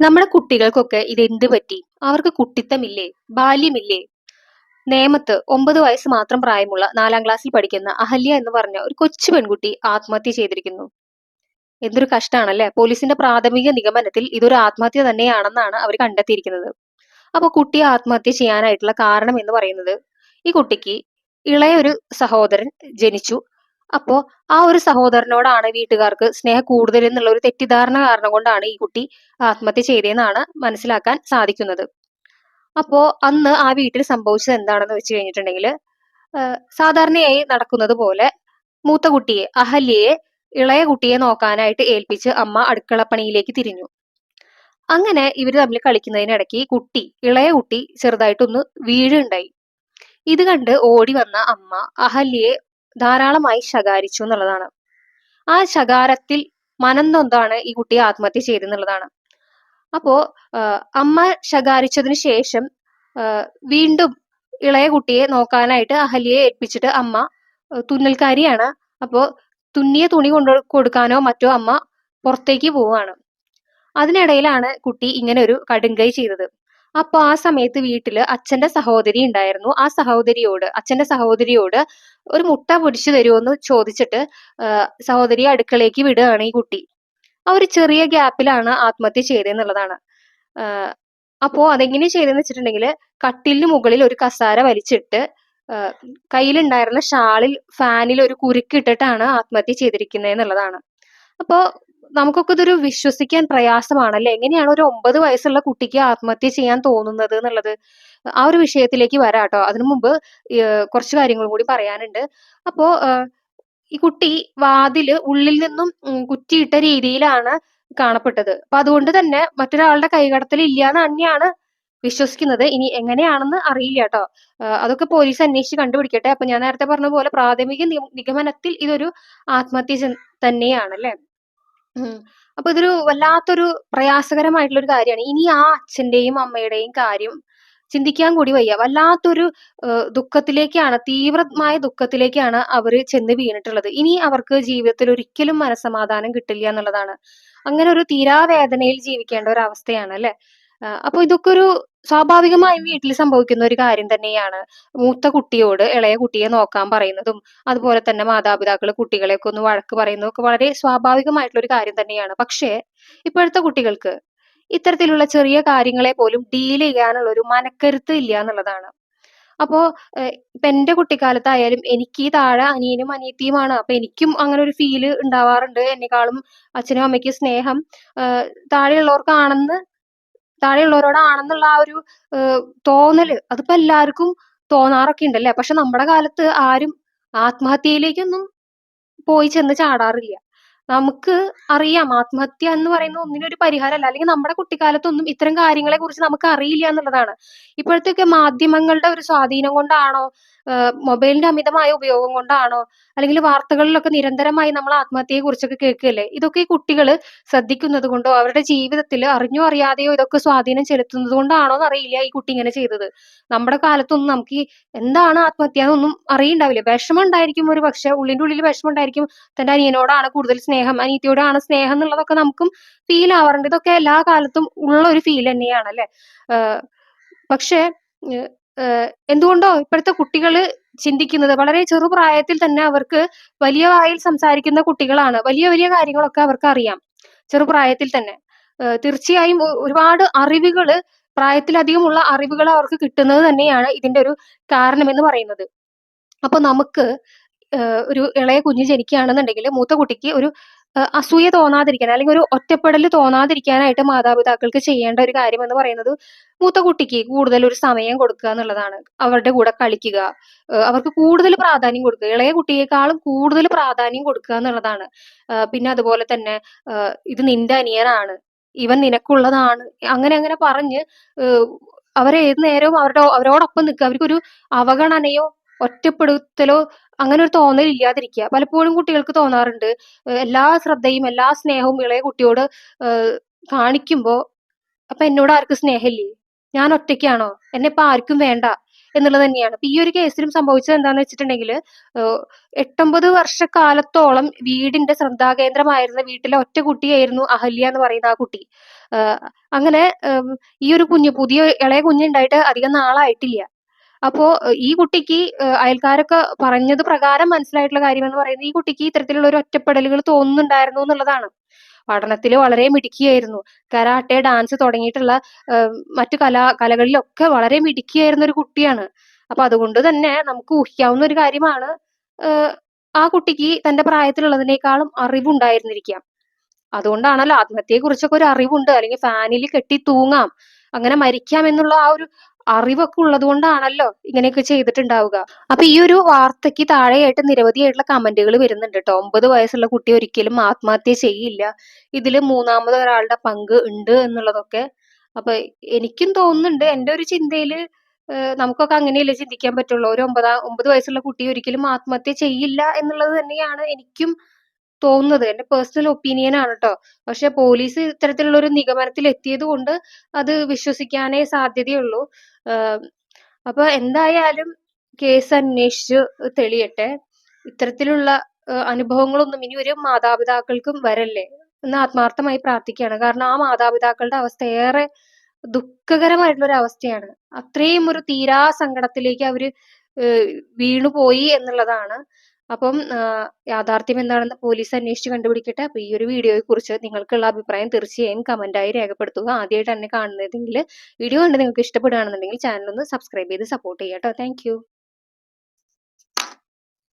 നമ്മുടെ കുട്ടികൾക്കൊക്കെ ഇതെന്ത് പറ്റി? അവർക്ക് കുട്ടിത്തമില്ലേ? ബാല്യമില്ലേ? നേമത്ത് ഒമ്പത് വയസ്സ് മാത്രം പ്രായമുള്ള നാലാം ക്ലാസ്സിൽ പഠിക്കുന്ന അഹല്യ എന്ന് പറഞ്ഞ ഒരു കൊച്ചു പെൺകുട്ടി ആത്മഹത്യ ചെയ്തിരിക്കുന്നു. എന്തൊരു കഷ്ടമാണല്ലേ പോലീസിന്റെ പ്രാഥമിക നിഗമനത്തിൽ ഇതൊരു ആത്മഹത്യ തന്നെയാണെന്നാണ് അവർ കണ്ടെത്തിയിരിക്കുന്നത്. അപ്പോൾ കുട്ടി ആത്മഹത്യ ചെയ്യാനായിട്ടുള്ള കാരണം എന്ന് പറയുന്നത് ഈ കുട്ടിക്ക് ഇളയൊരു സഹോദരൻ ജനിച്ചു. അപ്പോ ആ ഒരു സഹോദരനോടാണ് വീട്ടുകാർക്ക് സ്നേഹം കൂടുതൽ എന്നുള്ള ഒരു തെറ്റിദ്ധാരണ കാരണം കൊണ്ടാണ് ഈ കുട്ടി ആത്മഹത്യ ചെയ്തതെന്നാണ് മനസ്സിലാക്കാൻ സാധിക്കുന്നത്. അപ്പോ അന്ന് ആ വീട്ടിൽ സംഭവിച്ചത് എന്താണെന്ന് വെച്ച് കഴിഞ്ഞിട്ടുണ്ടെങ്കിൽ സാധാരണയായി നടക്കുന്നത് പോലെ മൂത്ത കുട്ടിയെ അഹല്യയെ ഇളയ കുട്ടിയെ നോക്കാനായിട്ട് ഏൽപ്പിച്ച് അമ്മ അടുക്കളപ്പണിയിലേക്ക് തിരിഞ്ഞു. അങ്ങനെ ഇവർ തമ്മിൽ കളിക്കുന്നതിനിടയ്ക്ക് കുട്ടി ഇളയ കുട്ടി ചെറുതായിട്ടൊന്ന് വീഴുണ്ടായി. ഇത് കണ്ട് ഓടി വന്ന അമ്മ അഹല്യയെ ധാരാളമായി ശകാരിച്ചു എന്നുള്ളതാണ്. ആ ശകാരത്തിൽ മനം നൊന്താണ് ഈ കുട്ടി ആത്മഹത്യ ചെയ്തെന്നുള്ളതാണ് അപ്പോ അമ്മ ശകാരിച്ചതിന് ശേഷം വീണ്ടും ഇളയ കുട്ടിയെ നോക്കാനായിട്ട് അഹല്യയെ ഏൽപ്പിച്ചിട്ട് അമ്മ തുന്നൽക്കാരിയാണ്. അപ്പോ തുന്നിയ തുണി കൊണ്ടു കൊടുക്കാനോ മറ്റോ അമ്മ പുറത്തേക്ക് പോവുകയാണ്. അതിനിടയിലാണ് കുട്ടി ഇങ്ങനെ ഒരു കടുങ്കൈ ചെയ്തത്. അപ്പൊ ആ സമയത്ത് വീട്ടിൽ അച്ഛന്റെ സഹോദരി ഉണ്ടായിരുന്നു. ആ സഹോദരിയോട് അച്ഛന്റെ സഹോദരിയോട് ഒരു മുട്ട പൊടിച്ചു തരുമോ എന്ന് ചോദിച്ചിട്ട് സഹോദരി അടുക്കളയിലേക്ക് വിടുകയാണ് ഈ കുട്ടി. ആ ഒരു ചെറിയ ഗ്യാപ്പിലാണ് ആത്മഹത്യ ചെയ്തതെന്നുള്ളതാണ്. അപ്പോ അതെങ്ങനെ ചെയ്തെന്ന് വെച്ചിട്ടുണ്ടെങ്കിൽ കട്ടിലിന് മുകളിൽ ഒരു കസാര വലിച്ചിട്ട് കയ്യിലുണ്ടായിരുന്ന ഷാളിൽ ഫാനിൽ ഒരു കുരുക്കിട്ടിട്ടാണ് ആത്മഹത്യ ചെയ്തിരിക്കുന്നത് എന്നുള്ളതാണ് അപ്പോ നമുക്കൊക്കെ ഇതൊരു വിശ്വസിക്കാൻ പ്രയാസമാണ് അല്ലെ എങ്ങനെയാണ് ഒരു ഒമ്പത് വയസ്സുള്ള കുട്ടിക്ക് ആത്മഹത്യ ചെയ്യാൻ തോന്നുന്നത് എന്നുള്ളത്? ആ ഒരു വിഷയത്തിലേക്ക് വരാട്ടോ. അതിനു മുമ്പ് കുറച്ച് കാര്യങ്ങൾ കൂടി പറയാനുണ്ട്. അപ്പോ ഈ കുട്ടി വാതിൽ ഉള്ളിൽ നിന്നും കുറ്റിയിട്ട രീതിയിലാണ് കാണപ്പെട്ടത്. അപ്പൊ അതുകൊണ്ട് തന്നെ മറ്റൊരാളുടെ കൈകടത്തിൽ ഇല്ലാന്ന് തന്നെയാണ് വിശ്വസിക്കുന്നത്. ഇനി എങ്ങനെയാണെന്ന് അറിയില്ല കേട്ടോ. അതൊക്കെ പോലീസ് അന്വേഷിച്ച് കണ്ടുപിടിക്കട്ടെ. അപ്പൊ ഞാൻ നേരത്തെ പറഞ്ഞ പോലെ പ്രാഥമിക നിഗമനത്തിൽ ഇതൊരു ആത്മഹത്യ തന്നെയാണ് അപ്പൊ ഇതൊരു വല്ലാത്തൊരു പ്രയാസകരമായിട്ടുള്ള ഒരു കാര്യമാണ്. ഇനി ആ അച്ഛന്റെയും അമ്മയുടെയും കാര്യം ചിന്തിക്കാൻ കൂടി വയ്യ. വല്ലാത്തൊരു ദുഃഖത്തിലേക്കാണ് തീവ്രമായ ദുഃഖത്തിലേക്കാണ് അവർ ചെന്ന് വീണിട്ടുള്ളത്. ഇനി അവർക്ക് ജീവിതത്തിൽ ഒരിക്കലും മനസ്സമാധാനം കിട്ടില്ല എന്നുള്ളതാണ്. അങ്ങനെ ഒരു തീരാവേദനയിൽ ജീവിക്കേണ്ട ഒരു അവസ്ഥയാണ് അല്ലെ അപ്പൊ ഇതൊക്കെ ഒരു സ്വാഭാവികമായും വീട്ടിൽ സംഭവിക്കുന്ന ഒരു കാര്യം തന്നെയാണ് മൂത്ത കുട്ടിയോട് ഇളയ കുട്ടിയെ നോക്കാൻ പറയുന്നതും അതുപോലെ തന്നെ മാതാപിതാക്കൾ കുട്ടികളെയൊക്കെ ഒന്ന് വഴക്ക് പറയുന്നതും ഒക്കെ വളരെ സ്വാഭാവികമായിട്ടുള്ള ഒരു കാര്യം തന്നെയാണ്. പക്ഷേ ഇപ്പോഴത്തെ കുട്ടികൾക്ക് ഇത്തരത്തിലുള്ള ചെറിയ കാര്യങ്ങളെ പോലും ഡീൽ ചെയ്യാനുള്ള ഒരു മനക്കരുത്ത് ഇല്ല എന്നുള്ളതാണ്. അപ്പോ ഇപ്പൊ എന്റെ കുട്ടിക്കാലത്തായാലും എനിക്ക് ഈ താഴെ അനിയനും അനിയത്തിയുമാണ്. അപ്പൊ എനിക്കും അങ്ങനെ ഒരു ഫീൽ ഉണ്ടാവാറുണ്ട്. എന്നെക്കാളും അച്ഛനും അമ്മയ്ക്കും സ്നേഹം താഴെയുള്ളവർക്കാണെന്ന് താഴെയുള്ളവരോടാണെന്നുള്ള ആ ഒരു തോന്നൽ അതിപ്പോ എല്ലാവർക്കും തോന്നാറൊക്കെ ഉണ്ടല്ലേ? പക്ഷെ നമ്മുടെ കാലത്ത് ആരും ആത്മഹത്യയിലേക്കൊന്നും പോയി ചെന്ന് ചാടാറില്ല. നമുക്ക് അറിയാം. ആത്മഹത്യ എന്ന് പറയുന്ന ഒന്നിനൊരു പരിഹാരമല്ല. അല്ലെങ്കിൽ നമ്മുടെ കുട്ടിക്കാലത്തൊന്നും ഇത്തരം കാര്യങ്ങളെ കുറിച്ച് നമുക്ക് അറിയില്ല എന്നുള്ളതാണ്. ഇപ്പോഴത്തെയൊക്കെ മാധ്യമങ്ങളുടെ ഒരു സ്വാധീനം കൊണ്ടാണോ മൊബൈലിന്റെ അമിതമായ ഉപയോഗം കൊണ്ടാണോ അല്ലെങ്കിൽ വാർത്തകളിലൊക്കെ നിരന്തരമായി നമ്മൾ ആത്മഹത്യയെ കുറിച്ചൊക്കെ കേൾക്കുകയല്ലേ? ഇതൊക്കെ കുട്ടികൾ ശ്രദ്ധിക്കുന്നത് കൊണ്ടോ അവരുടെ ജീവിതത്തിൽ അറിഞ്ഞോ അറിയാതെയോ ഇതൊക്കെ സ്വാധീനം ചെലുത്തുന്നത് കൊണ്ടാണോ എന്ന് അറിയില്ല ഈ കുട്ടി ഇങ്ങനെ ചെയ്തത്. നമ്മുടെ കാലത്തൊന്നും നമുക്ക് എന്താണ് ആത്മഹത്യ എന്നൊന്നും അറിയണ്ടാവില്ല. വിഷമം ഉണ്ടായിരിക്കും ഒരു പക്ഷെ ഉള്ളിന്റെ ഉള്ളിൽ വിഷമം ഉണ്ടായിരിക്കും. തന്റെ അനിയനോടാണ് കൂടുതൽ അനിയത്തിയോടാണ് സ്നേഹം എന്നുള്ളതൊക്കെ നമുക്കും ഫീൽ ആവാറുണ്ട്. ഇതൊക്കെ എല്ലാ കാലത്തും ഉള്ള ഒരു ഫീൽ തന്നെയാണ് അല്ലെ പക്ഷെ എന്തുകൊണ്ടോ ഇപ്പോഴത്തെ കുട്ടികൾ ചിന്തിക്കുന്നത് വളരെ ചെറുപ്രായത്തിൽ തന്നെ അവർക്ക് വലിയ വായിൽ സംസാരിക്കുന്ന കുട്ടികളാണ്. വലിയ വലിയ കാര്യങ്ങളൊക്കെ അവർക്ക് അറിയാം ചെറുപ്രായത്തിൽ തന്നെ. തീർച്ചയായും ഒരുപാട് അറിവുകൾ പ്രായത്തിലധികമുള്ള അറിവുകൾ അവർക്ക് കിട്ടുന്നത് തന്നെയാണ് ഇതിന്റെ ഒരു കാരണം എന്ന് പറയുന്നത്. അപ്പൊ നമുക്ക് ഒരു ഇളയ കുഞ്ഞ് ജനിക്കുകയാണെന്നുണ്ടെങ്കിൽ മൂത്ത കുട്ടിക്ക് ഒരു അസൂയ തോന്നാതിരിക്കാൻ അല്ലെങ്കിൽ ഒരു ഒറ്റപ്പെടൽ തോന്നാതിരിക്കാനായിട്ട് മാതാപിതാക്കൾക്ക് ചെയ്യേണ്ട ഒരു കാര്യം എന്ന് പറയുന്നത് മൂത്ത കുട്ടിക്ക് കൂടുതൽ ഒരു സമയം കൊടുക്കുക എന്നുള്ളതാണ്. അവരുടെ കൂടെ കളിക്കുക അവർക്ക് കൂടുതൽ പ്രാധാന്യം കൊടുക്കുക. ഇളയ കുട്ടിയേക്കാളും കൂടുതൽ പ്രാധാന്യം കൊടുക്കുക എന്നുള്ളതാണ്. പിന്നെ അതുപോലെ തന്നെ ഇത് നിന്റെ അനിയനാണ് ഇവൻ നിനക്കുള്ളതാണ് അങ്ങനെ അങ്ങനെ പറഞ്ഞ് അവരെ ഏത് നേരവും അവരുടെ അവരോടൊപ്പം നിൽക്കുക. അവർക്കൊരു അവഗണനയോ ഒറ്റപ്പെടുത്തലോ അങ്ങനെ ഒരു തോന്നൽ ഇല്ലാതിരിക്കുക. പലപ്പോഴും കുട്ടികൾക്ക് തോന്നാറുണ്ട് എല്ലാ ശ്രദ്ധയും എല്ലാ സ്നേഹവും ഇളയ കുട്ടിയോട് കാണിക്കുമ്പോൾ അപ്പൊ എന്നോട് ആർക്കും സ്നേഹമില്ലേ? ഞാൻ ഒറ്റയ്ക്കാണോ? എന്നെ ഇപ്പൊ ആർക്കും വേണ്ട എന്നുള്ളത് തന്നെയാണ്. അപ്പൊ ഈ ഒരു കേസിലും സംഭവിച്ചത് എന്താന്ന് വെച്ചിട്ടുണ്ടെങ്കിൽ എട്ടൊമ്പത് വർഷക്കാലത്തോളം വീടിന്റെ ശ്രദ്ധാകേന്ദ്രമായിരുന്ന വീട്ടിലെ ഒറ്റ കുട്ടിയായിരുന്നു അഹല്യ എന്ന് പറയുന്ന ആ കുട്ടി. അങ്ങനെ ഈ ഒരു കുഞ്ഞ് പുതിയ ഇളയ കുഞ്ഞുണ്ടായിട്ട് അധികം നാളായിട്ടില്ല. അപ്പോ ഈ കുട്ടിക്ക് അയൽക്കാരൊക്കെ പറഞ്ഞത് പ്രകാരം മനസ്സിലായിട്ടുള്ള കാര്യം എന്ന് പറയുന്നത് ഈ കുട്ടിക്ക് ഇത്തരത്തിലുള്ള ഒരു ഒറ്റപ്പെടലുകൾ തോന്നുന്നുണ്ടായിരുന്നു എന്നുള്ളതാണ്. പഠനത്തിൽ വളരെ മിടുക്കിയായിരുന്നു. കരാട്ടെ ഡാൻസ് തുടങ്ങിയിട്ടുള്ള മറ്റു കലാ കലകളിലൊക്കെ വളരെ മിടുക്കിയായിരുന്ന ഒരു കുട്ടിയാണ്. അപ്പൊ അതുകൊണ്ട് തന്നെ നമുക്ക് ഊഹിക്കാവുന്ന ഒരു കാര്യമാണ് ആ കുട്ടിക്ക് തന്റെ പ്രായത്തിലുള്ളതിനേക്കാളും അറിവുണ്ടായിരുന്നിരിക്കാം. അതുകൊണ്ടാണല്ലോ ആത്മഹത്യയെ കുറിച്ചൊക്കെ ഒരു അറിവുണ്ട്. അല്ലെങ്കിൽ ഫാനിൽ കെട്ടി തൂങ്ങാം. അങ്ങനെ മരിക്കാം എന്നുള്ള ആ ഒരു അറിവൊക്കെ ഉള്ളത് കൊണ്ടാണല്ലോ ഇങ്ങനെയൊക്കെ ചെയ്തിട്ടുണ്ടാവുക. അപ്പൊ ഈ ഒരു വാർത്തയ്ക്ക് താഴെയായിട്ട് നിരവധിയായിട്ടുള്ള കമന്റുകൾ വരുന്നുണ്ട് കേട്ടോ. ഒമ്പത് വയസ്സുള്ള കുട്ടി ഒരിക്കലും ആത്മഹത്യ ചെയ്യില്ല. ഇതിൽ മൂന്നാമത് ഒരാളുടെ പങ്ക് ഉണ്ട് എന്നുള്ളതൊക്കെ. അപ്പൊ എനിക്കും തോന്നുന്നുണ്ട് എന്റെ ഒരു ചിന്തയിൽ നമുക്കൊക്കെ അങ്ങനെയല്ലേ ചിന്തിക്കാൻ പറ്റുള്ളൂ. ഒരു ഒമ്പതാം ഒമ്പത് വയസ്സുള്ള കുട്ടി ഒരിക്കലും ആത്മഹത്യ ചെയ്യില്ല എന്നുള്ളത് തന്നെയാണ് എനിക്കും തോന്നുന്നത്. എന്റെ പേഴ്സണൽ ഒപ്പീനിയൻ ആണ് കേട്ടോ പക്ഷെ പോലീസ് ഇത്തരത്തിലുള്ള ഒരു നിഗമനത്തിൽ എത്തിയത് കൊണ്ട് അത് വിശ്വസിക്കാനേ സാധ്യതയുള്ളൂ. അപ്പൊ എന്തായാലും കേസ് അന്വേഷിച്ച് തെളിയട്ടെ. ഇത്തരത്തിലുള്ള അനുഭവങ്ങളൊന്നും ഇനി ഒരു മാതാപിതാക്കൾക്കും വരല്ലേ? എന്ന് ആത്മാർത്ഥമായി പ്രാർത്ഥിക്കുകയാണ്. കാരണം ആ മാതാപിതാക്കളുടെ അവസ്ഥ ഏറെ ദുഃഖകരമായിട്ടുള്ള ഒരു അവസ്ഥയാണ്. അത്രയും ഒരു തീരാ സങ്കടത്തിലേക്ക് അവർ വീണുപോയി എന്നുള്ളതാണ്. അപ്പം യാഥാർത്ഥ്യം എന്താണെന്ന് പോലീസ് അന്വേഷിച്ച് കണ്ടുപിടിക്കട്ടെ. അപ്പൊ ഈ ഒരു വീഡിയോയെ കുറിച്ച് നിങ്ങൾക്കുള്ള അഭിപ്രായം തീർച്ചയായും കമന്റായി രേഖപ്പെടുത്തുക. ആദ്യമായിട്ട് എന്നെ കാണുന്നതെങ്കിൽ വീഡിയോ കണ്ട് നിങ്ങൾക്ക് ഇഷ്ടപ്പെടുകയാണെന്നുണ്ടെങ്കിൽ ചാനൽ ഒന്ന് സബ്സ്ക്രൈബ് ചെയ്ത് സപ്പോർട്ട് ചെയ്യാം കേട്ടോ. താങ്ക്